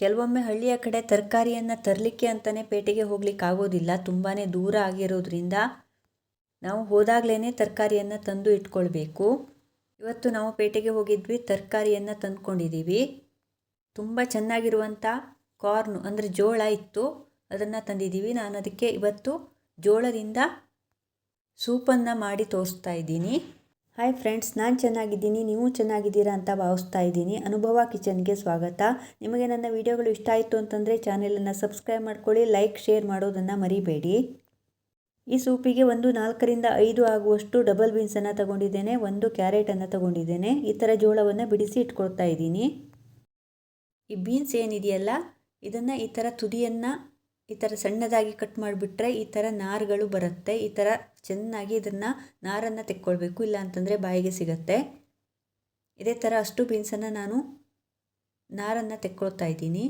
ಕೆಲವೊಮ್ಮೆ ಹಳ್ಳಿಯ ಕಡೆ ತರಕಾರಿಯನ್ನು ತರಲಿಕ್ಕೆ ಅಂತಲೇ ಪೇಟೆಗೆ ಹೋಗ್ಲಿಕ್ಕೆ ಆಗೋದಿಲ್ಲ. ತುಂಬಾ ದೂರ ಆಗಿರೋದ್ರಿಂದ ನಾವು ಹೋದಾಗಲೇ ತರಕಾರಿಯನ್ನು ತಂದು ಇಟ್ಕೊಳ್ಬೇಕು. ಇವತ್ತು ನಾವು ಪೇಟೆಗೆ ಹೋಗಿದ್ವಿ, ತರಕಾರಿಯನ್ನು ತಂದ್ಕೊಂಡಿದ್ದೀವಿ ತುಂಬ ಚೆನ್ನಾಗಿರುವಂಥ ಕಾರ್ನು ಅಂದರೆ ಜೋಳ ಇತ್ತು, ಅದನ್ನು ತಂದಿದ್ದೀವಿ ನಾನು ಅದಕ್ಕೆ ಇವತ್ತು ಜೋಳದಿಂದ ಸೂಪನ್ನು ಮಾಡಿ ತೋರಿಸ್ತಾ ಇದ್ದೀನಿ. ಹಾಯ್ ಫ್ರೆಂಡ್ಸ್ ನಾನು ಚೆನ್ನಾಗಿದ್ದೀನಿ, ನೀವು ಚೆನ್ನಾಗಿದ್ದೀರಾ ಅಂತ ಭಾವಿಸ್ತಾ ಇದ್ದೀನಿ. ಅನುಭವ ಕಿಚನ್ಗೆ ಸ್ವಾಗತ. ನಿಮಗೆ ನನ್ನ ವಿಡಿಯೋಗಳು ಇಷ್ಟ ಆಯಿತು ಅಂತಂದರೆ ಚಾನೆಲನ್ನು ಸಬ್ಸ್ಕ್ರೈಬ್ ಮಾಡ್ಕೊಳ್ಳಿ, ಲೈಕ್, ಶೇರ್ ಮಾಡೋದನ್ನು ಮರಿಬೇಡಿ. ಈ ಸೂಪಿಗೆ ಒಂದು ನಾಲ್ಕರಿಂದ ಐದು ಆಗುವಷ್ಟು ಡಬಲ್ ಬೀನ್ಸನ್ನು ತಗೊಂಡಿದ್ದೇನೆ, ಒಂದು ಕ್ಯಾರೆಟನ್ನು ತಗೊಂಡಿದ್ದೇನೆ. ಈ ಥರ ಜೋಳವನ್ನು ಬಿಡಿಸಿ ಇಟ್ಕೊಳ್ತಾ ಇದ್ದೀನಿ. ಈ ಬೀನ್ಸ್ ಏನಿದೆಯಲ್ಲ, ಇದನ್ನು ಈ ಥರ ತುದಿಯನ್ನು ಈ ಥರ ಸಣ್ಣದಾಗಿ ಕಟ್ ಮಾಡಿಬಿಟ್ರೆ ಈ ಥರ ನಾರುಗಳು ಬರುತ್ತೆ. ಈ ಥರ ಚೆನ್ನಾಗಿ ಇದನ್ನು ನಾರನ್ನು ತೆಕ್ಕೊಳ್ಬೇಕು. ಇಲ್ಲ ಅಂತಂದರೆ ಬಾಯಿಗೆ ಸಿಗತ್ತೆ. ಇದೇ ಥರ ಅಷ್ಟು ಬೀನ್ಸನ್ನು ನಾನು ನಾರನ್ನು ತೆಕ್ಕೊಳ್ತಾ ಇದ್ದೀನಿ.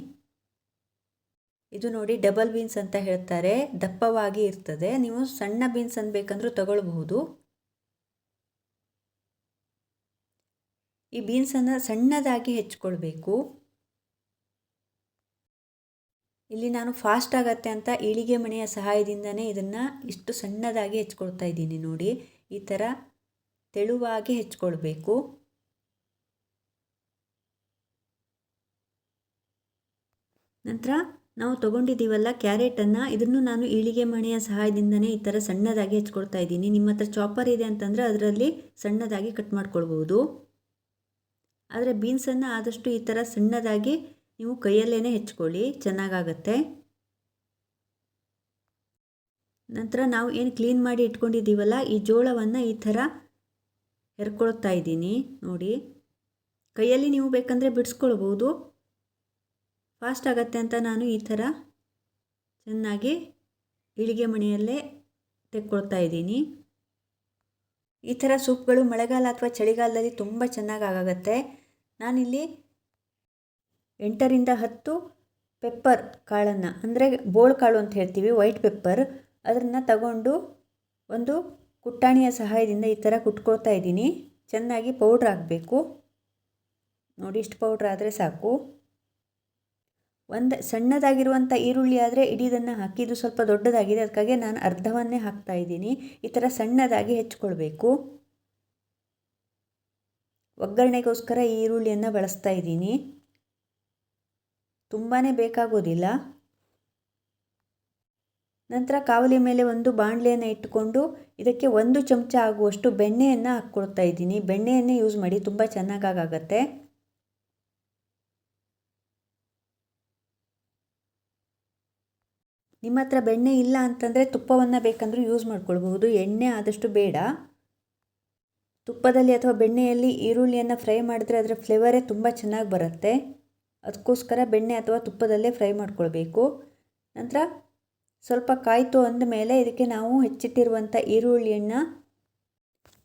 ಇದು ನೋಡಿ ಡಬಲ್ ಬೀನ್ಸ್ ಅಂತ ಹೇಳ್ತಾರೆ. ದಪ್ಪವಾಗಿ ಇರ್ತದೆ. ನೀವು ಸಣ್ಣ ಬೀನ್ಸ್ ಅನ್ಬೇಕಂದ್ರೂ ತಗೊಳ್ಬಹುದು. ಈ ಬೀನ್ಸನ್ನು ಸಣ್ಣದಾಗಿ ಹೆಚ್ಕೊಳ್ಬೇಕು. ಇಲ್ಲಿ ನಾನು ಫಾಸ್ಟ್ ಆಗತ್ತೆ ಅಂತ ಈಳಿಗೆ ಮಣೆಯ ಸಹಾಯದಿಂದನೇ ಇದನ್ನು ಇಷ್ಟು ಸಣ್ಣದಾಗಿ ಹೆಚ್ಕೊಳ್ತಾ ಇದ್ದೀನಿ ನೋಡಿ. ಈ ಥರ ತೆಳುವಾಗಿ ಹೆಚ್ಕೊಳ್ಬೇಕು. ನಂತರ ನಾವು ತೊಗೊಂಡಿದ್ದೀವಲ್ಲ ಕ್ಯಾರೆಟನ್ನು ಇದನ್ನು ನಾನು ಈಳಿಗೆ ಮಣೆಯ ಸಹಾಯದಿಂದನೇ ಈ ಥರ ಸಣ್ಣದಾಗಿ ಹೆಚ್ಕೊಳ್ತಾ ಇದ್ದೀನಿ. ನಿಮ್ಮ ಹತ್ರ ಚಾಪರ್ ಇದೆ ಅಂತಂದರೆ ಅದರಲ್ಲಿ ಸಣ್ಣದಾಗಿ ಕಟ್ ಮಾಡ್ಕೊಳ್ಬೋದು. ಆದರೆ ಬೀನ್ಸನ್ನು ಆದಷ್ಟು ಈ ಥರ ಸಣ್ಣದಾಗಿ ನೀವು ಕೈಯಲ್ಲೇ ಹೆಚ್ಕೊಳ್ಳಿ, ಚೆನ್ನಾಗಾಗತ್ತೆ. ನಂತರ ನಾವು ಏನು ಕ್ಲೀನ್ ಮಾಡಿ ಇಟ್ಕೊಂಡಿದ್ದೀವಲ್ಲ, ಈ ಜೋಳವನ್ನು ಈ ಥರ ಹೆರ್ಕೊಳ್ತಾ ಇದ್ದೀನಿ, ನೋಡಿ. ಕೈಯಲ್ಲಿ ನೀವು ಬೇಕಂದರೆ ಬಿಡಿಸ್ಕೊಳ್ಬೋದು. ಫಾಸ್ಟ್ ಆಗತ್ತೆ ಅಂತ ನಾನು ಈ ಥರ ಚೆನ್ನಾಗಿ ಇಳಿಗೆ ಮಣಿಯಲ್ಲೇ ತೆಕ್ಕೊಳ್ತಾ ಇದ್ದೀನಿ. ಈ ಥರ ಸೂಪ್ಗಳು ಮಳೆಗಾಲ ಅಥವಾ ಚಳಿಗಾಲದಲ್ಲಿ ತುಂಬ ಚೆನ್ನಾಗಿ ಆಗುತ್ತೆ ನಾನಿಲ್ಲಿ ಎಂಟರಿಂದ ಹತ್ತು ಪೆಪ್ಪರ್ ಕಾಳನ್ನು, ಅಂದರೆ ಬೋಳ್ ಕಾಳು ಅಂತ ಹೇಳ್ತೀವಿ ವೈಟ್ ಪೆಪ್ಪರ್ ಅದನ್ನು ತಗೊಂಡು ಒಂದು ಕುಟ್ಟಾಣಿಯ ಸಹಾಯದಿಂದ ಈ ಥರ ಕುಟ್ಕೊಳ್ತಾ ಇದ್ದೀನಿ. ಚೆನ್ನಾಗಿ ಪೌಡ್ರ್ ಹಾಕಬೇಕು. ನೋಡಿ, ಇಷ್ಟು ಪೌಡ್ರ್ ಆದರೆ ಸಾಕು. ಒಂದು ಸಣ್ಣದಾಗಿರುವಂಥ ಈರುಳ್ಳಿ ಆದರೆ ಇಡೀದನ್ನು ಹಾಕಿದ್ದು ಸ್ವಲ್ಪ ದೊಡ್ಡದಾಗಿದೆ, ಅದಕ್ಕಾಗಿ ನಾನು ಅರ್ಧವನ್ನೇ ಹಾಕ್ತಾ ಇದ್ದೀನಿ. ಈ ಥರ ಸಣ್ಣದಾಗಿ ಹೆಚ್ಕೊಳ್ಬೇಕು. ಒಗ್ಗರಣೆಗೋಸ್ಕರ ಈರುಳ್ಳಿಯನ್ನು ಬಳಸ್ತಾ ಇದ್ದೀನಿ. ತುಂಬಾ ಬೇಕಾಗೋದಿಲ್ಲ. ನಂತರ ಕಾವಲಿ ಮೇಲೆ ಒಂದು ಬಾಣಲೆಯನ್ನು ಇಟ್ಟುಕೊಂಡು ಇದಕ್ಕೆ ಒಂದು ಚಮಚ ಆಗುವಷ್ಟು ಬೆಣ್ಣೆಯನ್ನು ಹಾಕ್ಕೊಳ್ತಾ ಇದ್ದೀನಿ. ಬೆಣ್ಣೆಯನ್ನೇ ಯೂಸ್ ಮಾಡಿ ತುಂಬ ಚೆನ್ನಾಗಾಗತ್ತೆ. ನಿಮ್ಮ ಹತ್ರ ಬೆಣ್ಣೆ ಇಲ್ಲ ಅಂತಂದರೆ ತುಪ್ಪವನ್ನು ಬೇಕಂದರೂ ಯೂಸ್ ಮಾಡ್ಕೊಳ್ಬಹುದು. ಎಣ್ಣೆ ಆದಷ್ಟು ಬೇಡ. ತುಪ್ಪದಲ್ಲಿ ಅಥವಾ ಬೆಣ್ಣೆಯಲ್ಲಿ ಈರುಳ್ಳಿಯನ್ನು ಫ್ರೈ ಮಾಡಿದ್ರೆ ಅದರ ಫ್ಲೇವರೇ ತುಂಬ ಚೆನ್ನಾಗಿ ಬರುತ್ತೆ. ಅದಕ್ಕೋಸ್ಕರ ಬೆಣ್ಣೆ ಅಥವಾ ತುಪ್ಪದಲ್ಲೇ ಫ್ರೈ ಮಾಡ್ಕೊಳ್ಬೇಕು. ನಂತರ ಸ್ವಲ್ಪ ಕಾಯಿತು ಅಂದಮೇಲೆ ಇದಕ್ಕೆ ನಾವು ಹೆಚ್ಚಿಟ್ಟಿರುವಂಥ ಈರುಳ್ಳಿಯನ್ನು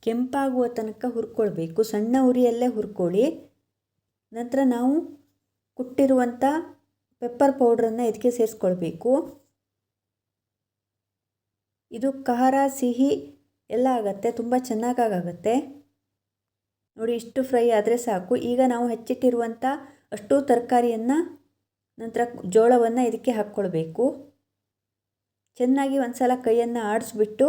ಕೆಂಪಾಗುವ ತನಕ ಹುರ್ಕೊಳ್ಬೇಕು. ಸಣ್ಣ ಉರಿಯಲ್ಲೇ ಹುರ್ಕೊಳ್ಳಿ. ನಂತರ ನಾವು ಕುಟ್ಟಿರುವಂಥ ಪೆಪ್ಪರ್ ಪೌಡ್ರನ್ನು ಇದಕ್ಕೆ ಸೇರಿಸ್ಕೊಳ್ಬೇಕು. ಇದು ಖಾರ, ಸಿಹಿ ಎಲ್ಲ ಆಗುತ್ತೆ, ತುಂಬ ಚೆನ್ನಾಗಾಗತ್ತೆ ನೋಡಿ, ಇಷ್ಟು ಫ್ರೈ ಆದರೆ ಸಾಕು. ಈಗ ನಾವು ಹೆಚ್ಚಿಟ್ಟಿರುವಂಥ ಅಷ್ಟು ತರಕಾರಿಯನ್ನು ನಂತರ ಜೋಳವನ್ನು ಇದಕ್ಕೆ ಹಾಕ್ಕೊಳ್ಬೇಕು. ಚೆನ್ನಾಗಿ ಒಂದು ಸಲ ಕೈಯನ್ನು ಆಡಿಸ್ಬಿಟ್ಟು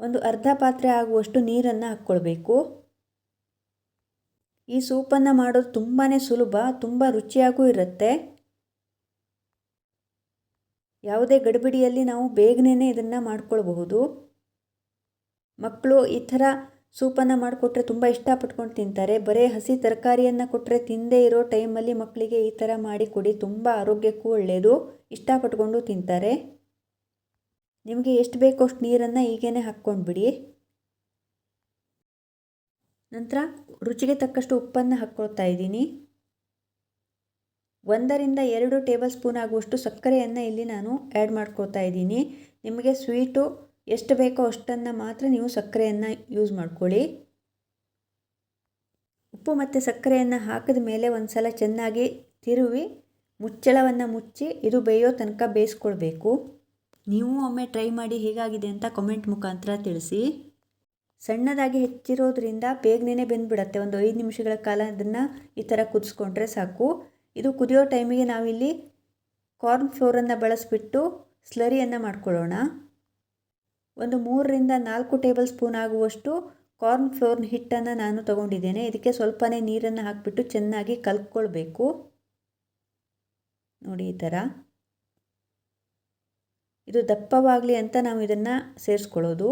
ಒಂದು ಅರ್ಧ ಪಾತ್ರೆ ಆಗುವಷ್ಟು ನೀರನ್ನು ಹಾಕ್ಕೊಳ್ಬೇಕು. ಈ ಸೂಪನ್ನು ಮಾಡೋದು ತುಂಬಾ ಸುಲಭ, ತುಂಬ ರುಚಿಯಾಗೂ ಇರುತ್ತೆ. ಯಾವುದೇ ಗಡಿಬಿಡಿಯಲ್ಲಿ ನಾವು ಬೇಗನೆ ಇದನ್ನು ಮಾಡ್ಕೊಳ್ಬಹುದು. ಮಕ್ಕಳು ಈ ಥರ ಸೂಪನ್ನು ಮಾಡಿಕೊಟ್ರೆ ತುಂಬ ಇಷ್ಟಪಟ್ಕೊಂಡು ತಿಂತಾರೆ. ಬರೀ ಹಸಿ ತರಕಾರಿಯನ್ನು ಕೊಟ್ಟರೆ ತಿಂದೇ ಇರೋ ಟೈಮಲ್ಲಿ ಮಕ್ಕಳಿಗೆ ಈ ಥರ ಮಾಡಿ ಕೊಡಿ. ತುಂಬ ಆರೋಗ್ಯಕ್ಕೂ ಒಳ್ಳೆಯದು ಇಷ್ಟಪಟ್ಕೊಂಡು ತಿಂತಾರೆ. ನಿಮಗೆ ಎಷ್ಟು ಬೇಕೋ ಅಷ್ಟು ನೀರನ್ನು ಈಗೇನೆ ಹಾಕ್ಕೊಂಡ್ಬಿಡಿ. ನಂತರ ರುಚಿಗೆ ತಕ್ಕಷ್ಟು ಉಪ್ಪನ್ನು ಹಾಕ್ಕೊಳ್ತಾ ಇದ್ದೀನಿ. ಒಂದರಿಂದ ಎರಡು ಟೇಬಲ್ ಸ್ಪೂನ್ ಆಗುವಷ್ಟು ಸಕ್ಕರೆಯನ್ನು ಇಲ್ಲಿ ನಾನು ಆ್ಯಡ್ ಮಾಡ್ಕೊಳ್ತಾ ಇದ್ದೀನಿ. ನಿಮಗೆ ಸ್ವೀಟು ಎಷ್ಟು ಬೇಕೋ ಅಷ್ಟನ್ನು ಮಾತ್ರ ನೀವು ಸಕ್ಕರೆಯನ್ನು ಯೂಸ್ ಮಾಡ್ಕೊಳ್ಳಿ. ಉಪ್ಪು ಮತ್ತು ಸಕ್ಕರೆಯನ್ನು ಹಾಕಿದ ಮೇಲೆ ಒಂದು ಸಲ ಚೆನ್ನಾಗಿ ತಿರುವಿ, ಮುಚ್ಚಳವನ್ನು ಮುಚ್ಚಿ ಇದು ಬೇಯೋ ತನಕ ಬೇಯಿಸ್ಕೊಳ್ಬೇಕು. ನೀವು ಒಮ್ಮೆ ಟ್ರೈ ಮಾಡಿ ಹೇಗಾಗಿದೆ ಅಂತ ಕಮೆಂಟ್ ಮುಖಾಂತರ ತಿಳಿಸಿ. ಸಣ್ಣದಾಗಿ ಹೆಚ್ಚಿರೋದ್ರಿಂದ ಬೇಗನೆ ಬೆಂದ್ಬಿಡತ್ತೆ. ಒಂದು ಐದು ನಿಮಿಷಗಳ ಕಾಲ ಅದನ್ನು ಈ ಥರ ಕುದಿಸ್ಕೊಂಡ್ರೆ ಸಾಕು. ಇದು ಕುದಿಯೋ ಟೈಮಿಗೆ ನಾವಿಲ್ಲಿ ಕಾರ್ನ್ ಫ್ಲೋರನ್ನು ಬಳಸಿಬಿಟ್ಟು ಸ್ಲರಿಯನ್ನು ಮಾಡ್ಕೊಳ್ಳೋಣ. ಒಂದು ಮೂರರಿಂದ ನಾಲ್ಕು ಟೇಬಲ್ ಸ್ಪೂನ್ ಆಗುವಷ್ಟು ಕಾರ್ನ್ ಫ್ಲೋರ್ನ ಹಿಟ್ಟನ್ನು ನಾನು ತಗೊಂಡಿದ್ದೇನೆ. ಇದಕ್ಕೆ ಸ್ವಲ್ಪನೇ ನೀರನ್ನು ಹಾಕಿಬಿಟ್ಟು ಚೆನ್ನಾಗಿ ಕಲ್ಕೊಳ್ಬೇಕು ನೋಡಿ, ಈ ಥರ. ಇದು ದಪ್ಪವಾಗಲಿ ಅಂತ ನಾವು ಇದನ್ನು ಸೇರಿಸ್ಕೊಳ್ಳೋದು.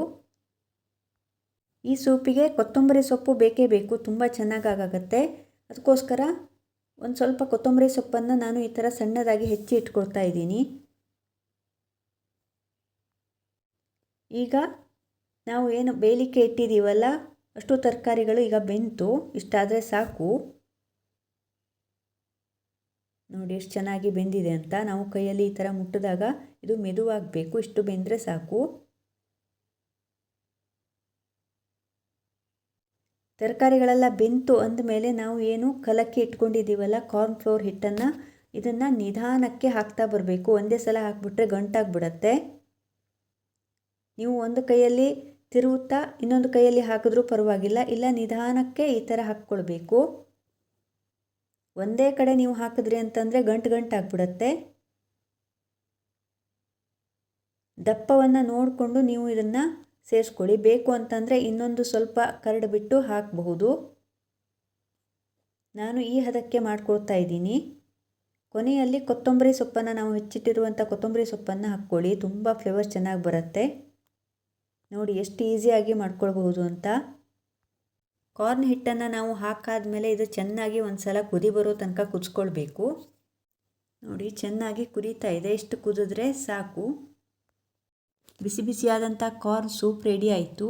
ಈ ಸೂಪಿಗೆ ಕೊತ್ತಂಬರಿ ಸೊಪ್ಪು ಬೇಕೇ ಬೇಕು. ತುಂಬ ಚೆನ್ನಾಗಾಗತ್ತೆ. ಅದಕ್ಕೋಸ್ಕರ ಒಂದು ಸ್ವಲ್ಪ ಕೊತ್ತಂಬರಿ ಸೊಪ್ಪನ್ನು ನಾನು ಈ ಥರ ಸಣ್ಣದಾಗಿ ಹೆಚ್ಚಿ ಇಟ್ಕೊಳ್ತಾ ಇದ್ದೀನಿ. ಈಗ ನಾವು ಏನು ಬೇಯಲಿಕ್ಕೆ ಇಟ್ಟಿದ್ದೀವಲ್ಲ, ಅಷ್ಟು ತರಕಾರಿಗಳು ಈಗ ಬೆಂತು, ಇಷ್ಟಾದರೆ ಸಾಕು. ನೋಡಿ ಎಷ್ಟು ಚೆನ್ನಾಗಿ ಬೆಂದಿದೆ ಅಂತ. ನಾವು ಕೈಯಲ್ಲಿ ಈ ಥರ ಮುಟ್ಟಿದಾಗ ಇದು ಮೆದುವಾಗಬೇಕು, ಇಷ್ಟು ಬೆಂದರೆ ಸಾಕು. ತರಕಾರಿಗಳೆಲ್ಲ ಬೆಂತು ಅಂದಮೇಲೆ ನಾವು ಏನು ಕಲಕ್ಕೆ ಇಟ್ಕೊಂಡಿದ್ದೀವಲ್ಲ ಕಾರ್ನ್ ಫ್ಲೋರ್ ಹಿಟ್ಟನ್ನು, ಇದನ್ನು ನಿಧಾನಕ್ಕೆ ಹಾಕ್ತಾ ಬರಬೇಕು. ಒಂದೇ ಸಲ ಹಾಕ್ಬಿಟ್ರೆ ಗಂಟಾಗ್ಬಿಡತ್ತೆ. ನೀವು ಒಂದು ಕೈಯಲ್ಲಿ ತಿರುವುತ್ತಾ ಇನ್ನೊಂದು ಕೈಯಲ್ಲಿ ಹಾಕಿದ್ರೂ ಪರವಾಗಿಲ್ಲ. ಇಲ್ಲ, ನಿಧಾನಕ್ಕೆ ಈ ಥರ ಹಾಕ್ಕೊಳ್ಬೇಕು. ಒಂದೇ ಕಡೆ ನೀವು ಹಾಕಿದ್ರಿ ಅಂತಂದರೆ ಗಂಟು ಗಂಟು ಆಗಿಬಿಡತ್ತೆ. ದಪ್ಪವನ್ನು ನೋಡಿಕೊಂಡು ನೀವು ಇದನ್ನು ಸೇರಿಸ್ಕೊಳ್ಳಿ. ಬೇಕು ಅಂತಂದರೆ ಇನ್ನೊಂದು ಸ್ವಲ್ಪ ಕರಡು ಬಿಟ್ಟು ಹಾಕಬಹುದು. ನಾನು ಈ ಹದಕ್ಕೆ ಮಾಡ್ಕೊಳ್ತಾ ಇದ್ದೀನಿ. ಕೊನೆಯಲ್ಲಿ ಕೊತ್ತಂಬರಿ ಸೊಪ್ಪನ್ನು ನಾವು ಹೆಚ್ಚಿಟ್ಟಿರುವಂಥ ಕೊತ್ತಂಬರಿ ಸೊಪ್ಪನ್ನು ಹಾಕ್ಕೊಳ್ಳಿ. ತುಂಬ ಫ್ಲೇವರ್ ಚೆನ್ನಾಗಿ ಬರುತ್ತೆ. ನೋಡಿ, ಎಷ್ಟು ಈಸಿಯಾಗಿ ಮಾಡ್ಕೊಳ್ಬಹುದು ಅಂತ. ಕಾರ್ನ್ ಹಿಟ್ಟನ್ನು ನಾವು ಹಾಕಾದ್ಮೇಲೆ ಇದು ಚೆನ್ನಾಗಿ ಒಂದು ಸಲ ಕುದಿ ಬರೋ ತನಕ ಕುದಿಸ್ಕೊಳ್ಬೇಕು. ನೋಡಿ, ಚೆನ್ನಾಗಿ ಕುದೀತಾ ಇದೆ. ಇಷ್ಟು ಕುದಿದ್ರೆ ಸಾಕು. ಬಿಸಿ ಬಿಸಿಯಾದಂಥ ಕಾರ್ನ್ ಸೂಪ್ ರೆಡಿ ಆಯಿತು.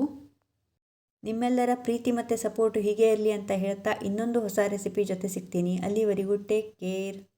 ನಿಮ್ಮೆಲ್ಲರ ಪ್ರೀತಿ ಮತ್ತು ಸಪೋರ್ಟು ಹೀಗೆ ಇರಲಿ ಅಂತ ಹೇಳ್ತಾ ಇನ್ನೊಂದು ಹೊಸ ರೆಸಿಪಿ ಜೊತೆ ಸಿಗ್ತೀನಿ. ಅಲ್ಲಿವರೆಗೂ ಟೇಕ್ ಕೇರ್.